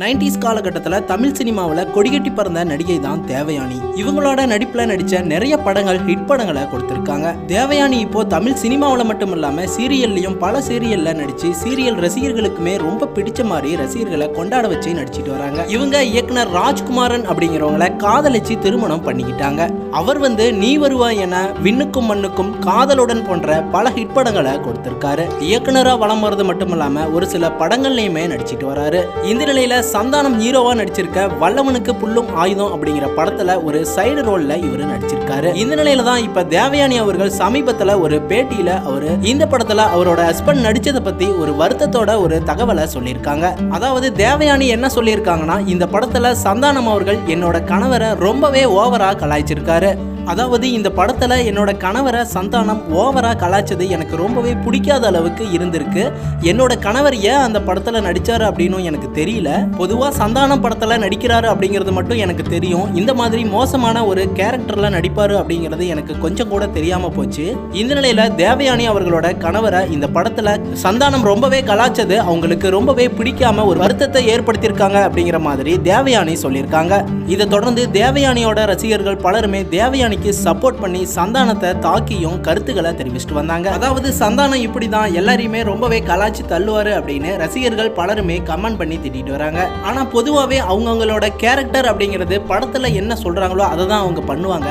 Nineties காலகட்டத்தில் தமிழ் சினிமாவில் கொடிகட்டி பறந்த நடிகை தான் தேவயானி. இவங்களோட நடிப்பில் நடித்த நிறைய படங்கள் ஹிட் படங்களை கொடுத்துருக்காங்க. தேவயானி இப்போ தமிழ் சினிமாவில் மட்டும் இல்லாமல் சீரியல்லையும் பல சீரியலில் நடித்து சீரியல் ரசிகர்களுக்குமே ரொம்ப பிடிச்ச மாதிரி ரசிகர்களை கொண்டாட வச்சு நடிச்சிட்டு வராங்க. இவங்க இயக்குனர் ராஜ்குமாரன் அப்படிங்கிறவங்கள காதலிச்சு திருமணம் பண்ணிக்கிட்டாங்க. அவர் வந்து நீ வருவாய் என விண்ணுக்கும் மண்ணுக்கும் காதலுடன் போன்ற பல ஹிட் படங்களை கொடுத்திருக்காரு. இயக்குனராக வளம் வர்றது மட்டும் இல்லாமல் ஒரு சில படங்கள்லையுமே நடிச்சிட்டு வராரு. இந்த நிலையில சந்தானம் ஹீரோவா நடிச்சிருக்க வல்லவனுக்கு புல்லும் ஆயுதம் அப்படிங்கிற படத்துல ஒரு சைடு ரோல்ல இவர் நடிச்சிருக்காரு. இந்த நிலையில தான் இப்ப தேவயானி அவர்கள் சமீபத்துல ஒரு பேட்டியில அவரு இந்த படத்துல அவரோட ஹஸ்பண்ட் நடிச்சதை பத்தி ஒரு வருத்தத்தோட ஒரு தகவலை சொல்லியிருக்காங்க. அதாவது தேவயானி என்ன சொல்லியிருக்காங்கன்னா இந்த படத்துல சந்தானம் அவர்கள் என்னோட கணவரை ரொம்பவே ஓவரா கலாய்ச்சிருக்காரு. அதாவது இந்த படத்தில் என்னோட கணவரை சந்தானம் ஓவராக கலாய்ச்சது எனக்கு ரொம்பவே பிடிக்காத அளவுக்கு இருந்திருக்கு. என்னோட கணவர் ஏன் அந்த படத்தில் நடித்தார் அப்படின்னு எனக்கு தெரியல. பொதுவாக சந்தானம் படத்தில் நடிக்கிறாரு அப்படிங்கிறது மட்டும் எனக்கு தெரியும். இந்த மாதிரி மோசமான ஒரு கேரக்டரில் நடிப்பார் அப்படிங்கிறது எனக்கு கொஞ்சம் கூட தெரியாமல் போச்சு. இந்த நிலையில் தேவயானி அவர்களோட கணவரை இந்த படத்தில் சந்தானம் ரொம்பவே கலாய்ச்சது. அவங்களுக்கு ரொம்பவே பிடிக்காம ஒரு வருத்தத்தை ஏற்படுத்தியிருக்காங்க அப்படிங்கிற மாதிரி தேவயானி சொல்லியிருக்காங்க. இதை தொடர்ந்து தேவயானியோட ரசிகர்கள் பலருமே தேவயானி தேவயானிக்கு சப்போர்ட் பண்ணி சந்தானத்தை தாக்கியும் கருத்துக்களை தெரிவிச்சிட்டு வந்தாங்க. அதாவது சந்தானம் இப்படி தான் எல்லாரையுமே ரொம்பவே கலாச்சி தள்ளுவாரு அப்படின்னு ரசிகர்கள் பலருமே கமெண்ட் பண்ணி திட்டிட்டு வராங்க. ஆனா பொதுவாகவே அவங்கவுங்களோட கேரக்டர் அப்படிங்கிறது படத்துல என்ன சொல்றாங்களோ அதை தான் அவங்க பண்ணுவாங்க.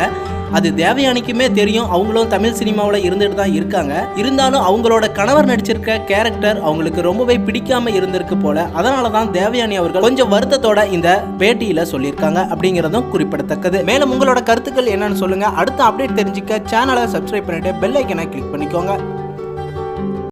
அது தேவயானிக்குமே தெரியும். அவங்களும் தமிழ் சினிமாவில் இருந்துட்டு தான் இருக்காங்க. இருந்தாலும் அவங்களோட கணவர் நடிச்சிருக்க கேரக்டர் அவங்களுக்கு ரொம்பவே பிடிக்காம இருந்திருக்கு போல. அதனால தான் தேவயானி அவர்கள் கொஞ்சம் வருத்தத்தோட இந்த பேட்டியில சொல்லியிருக்காங்க அப்படிங்கிறதும் குறிப்பிடத்தக்கது. மேலும் உங்களோட கருத்துக்கள் என்னன்னு சொல்லுங்க. அடுத்த அப்டேட் தெரிஞ்சுக்க சேனலை சப்ஸ்கிரைப் பண்ணிட்டு பெல் ஐக்கனை கிளிக் பண்ணிக்கோங்க.